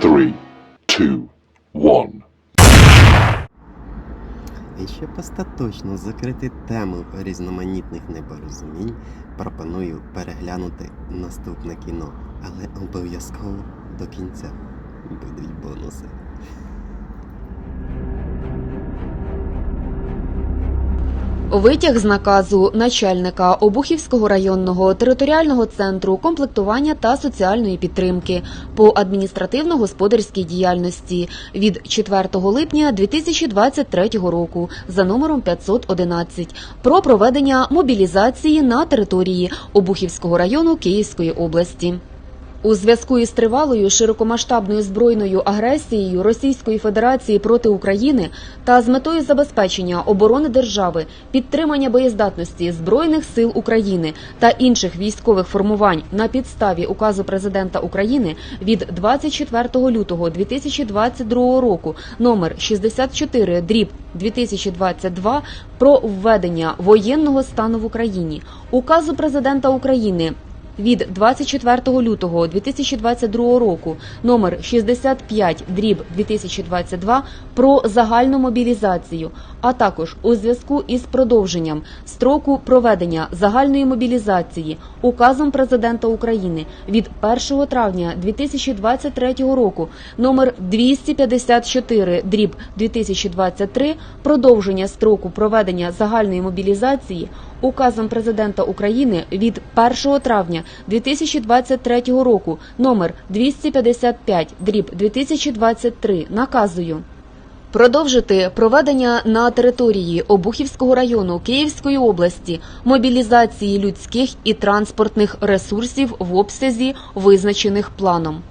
Three, two, one. І щоб остаточно закрити тему різноманітних непорозумінь, пропоную переглянути наступне кіно, але обов'язково до кінця будуть бонуси. Витяг з наказу начальника Обухівського районного територіального центру комплектування та соціальної підтримки по адміністративно-господарській діяльності від 4 липня 2023 року за номером 511 про проведення мобілізації на території Обухівського району Київської області. У зв'язку із тривалою широкомасштабною збройною агресією Російської Федерації проти України та з метою забезпечення оборони держави, підтримання боєздатності збройних сил України та інших військових формувань на підставі указу президента України від 24 лютого 2022 року номер 64 дріб 2022 про введення воєнного стану в Україні, указу президента України від 24 лютого 2022 року номер 65 дріб 2022 про загальну мобілізацію, а також у зв'язку із продовженням строку проведення загальної мобілізації указом президента України від 1 травня 2023 року номер 254 дріб 2023 продовження строку проведення загальної мобілізації указом президента України від 1 травня 2023 року номер 255 дріб 2023 наказую. Продовжити проведення на території Обухівського району Київської області мобілізації людських і транспортних ресурсів в обсязі, визначених планом.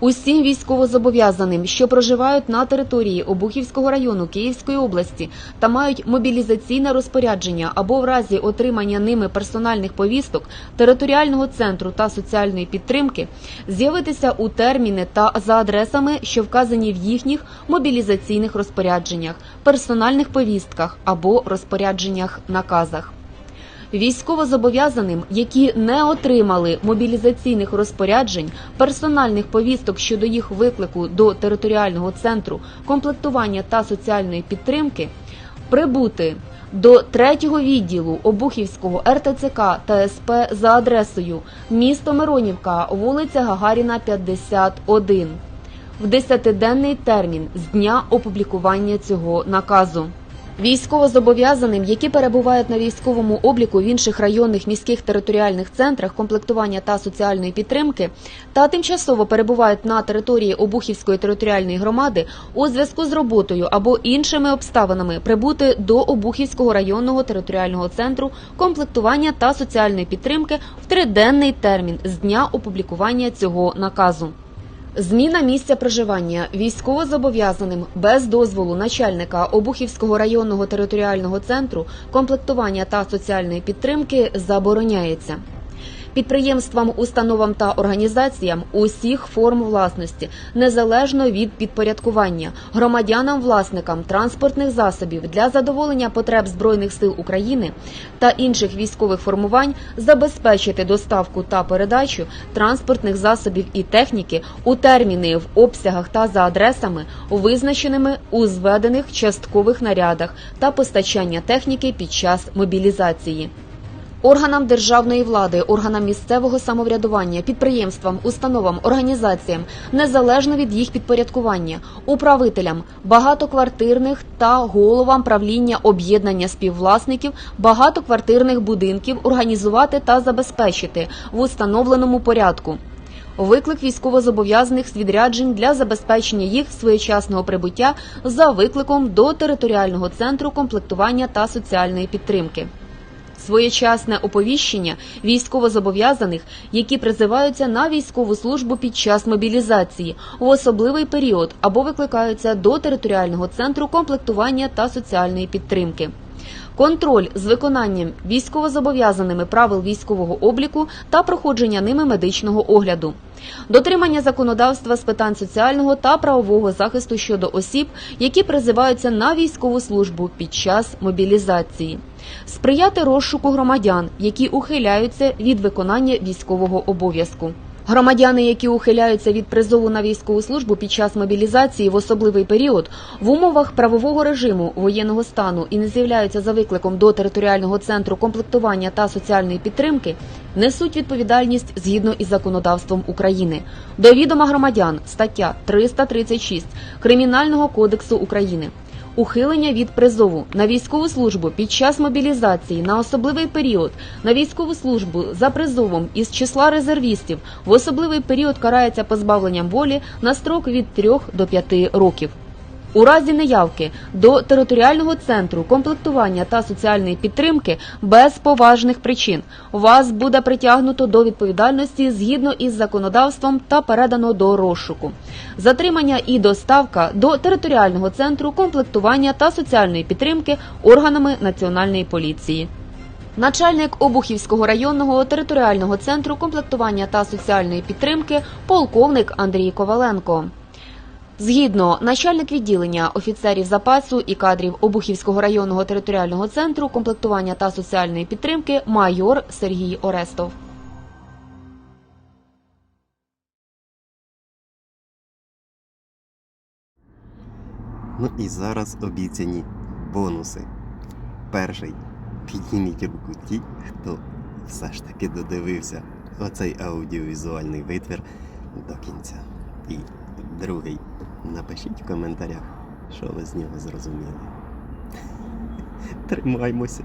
Усім військовозобов'язаним, що проживають на території Обухівського району Київської області та мають мобілізаційне розпорядження або в разі отримання ними персональних повісток територіального центру та соціальної підтримки, з'явитися у терміни та за адресами, що вказані в їхніх мобілізаційних розпорядженнях, персональних повістках або розпорядженнях наказах. Військовозобов'язаним, які не отримали мобілізаційних розпоряджень, персональних повісток щодо їх виклику до територіального центру комплектування та соціальної підтримки, прибути до третього відділу Обухівського РТЦК та СП за адресою місто Миронівка, вулиця Гагаріна, 51 в 10-денний термін з дня опублікування цього наказу. Військовозобов'язаним, які перебувають на військовому обліку в інших районних міських територіальних центрах комплектування та соціальної підтримки, та тимчасово перебувають на території Обухівської територіальної громади у зв'язку з роботою або іншими обставинами прибути до Обухівського районного територіального центру комплектування та соціальної підтримки в триденний термін з дня опублікування цього наказу. Зміна місця проживання військовозобов'язаним без дозволу начальника Обухівського районного територіального центру комплектування та соціальної підтримки забороняється. Підприємствам, установам та організаціям усіх форм власності, незалежно від підпорядкування, громадянам-власникам транспортних засобів для задоволення потреб Збройних сил України та інших військових формувань забезпечити доставку та передачу транспортних засобів і техніки у терміни в обсягах та за адресами, визначеними у зведених часткових нарядах та постачання техніки під час мобілізації. Органам державної влади, органам місцевого самоврядування, підприємствам, установам, організаціям, незалежно від їх підпорядкування, управителям багатоквартирних та головам правління об'єднання співвласників багатоквартирних будинків організувати та забезпечити в установленому порядку. Виклик військовозобов'язаних з відряджень для забезпечення їх своєчасного прибуття за викликом до територіального центру комплектування та соціальної підтримки своєчасне оповіщення військовозобов'язаних, які призиваються на військову службу під час мобілізації в особливий період або викликаються до територіального центру комплектування та соціальної підтримки. Контроль з виконанням військовозобов'язаними правил військового обліку та проходження ними медичного огляду, дотримання законодавства з питань соціального та правового захисту щодо осіб, які призиваються на військову службу під час мобілізації, сприяти розшуку громадян, які ухиляються від виконання військового обов'язку. Громадяни, які ухиляються від призову на військову службу під час мобілізації в особливий період в умовах правового режиму воєнного стану і не з'являються за викликом до територіального центру комплектування та соціальної підтримки, несуть відповідальність згідно із законодавством України. До відома громадян стаття 336 Кримінального кодексу України. Ухилення від призову на військову службу під час мобілізації на особливий період на військову службу за призовом із числа резервістів в особливий період карається позбавленням волі на строк від 3 до 5 років. У разі неявки до територіального центру комплектування та соціальної підтримки без поважних причин вас буде притягнуто до відповідальності згідно із законодавством та передано до розшуку. Затримання і доставка до територіального центру комплектування та соціальної підтримки органами національної поліції. Начальник Обухівського районного територіального центру комплектування та соціальної підтримки полковник Андрій Коваленко. Згідно начальник відділення офіцерів запасу і кадрів Обухівського районного територіального центру комплектування та соціальної підтримки майор Сергій Орестов. Ну і зараз обіцяні бонуси. Перший. Підніміть руку ті, хто все ж таки додивився оцей аудіовізуальний витвір до кінця. І другий. Напишіть в коментарях, що ви з нього зрозуміли. Тримаймося.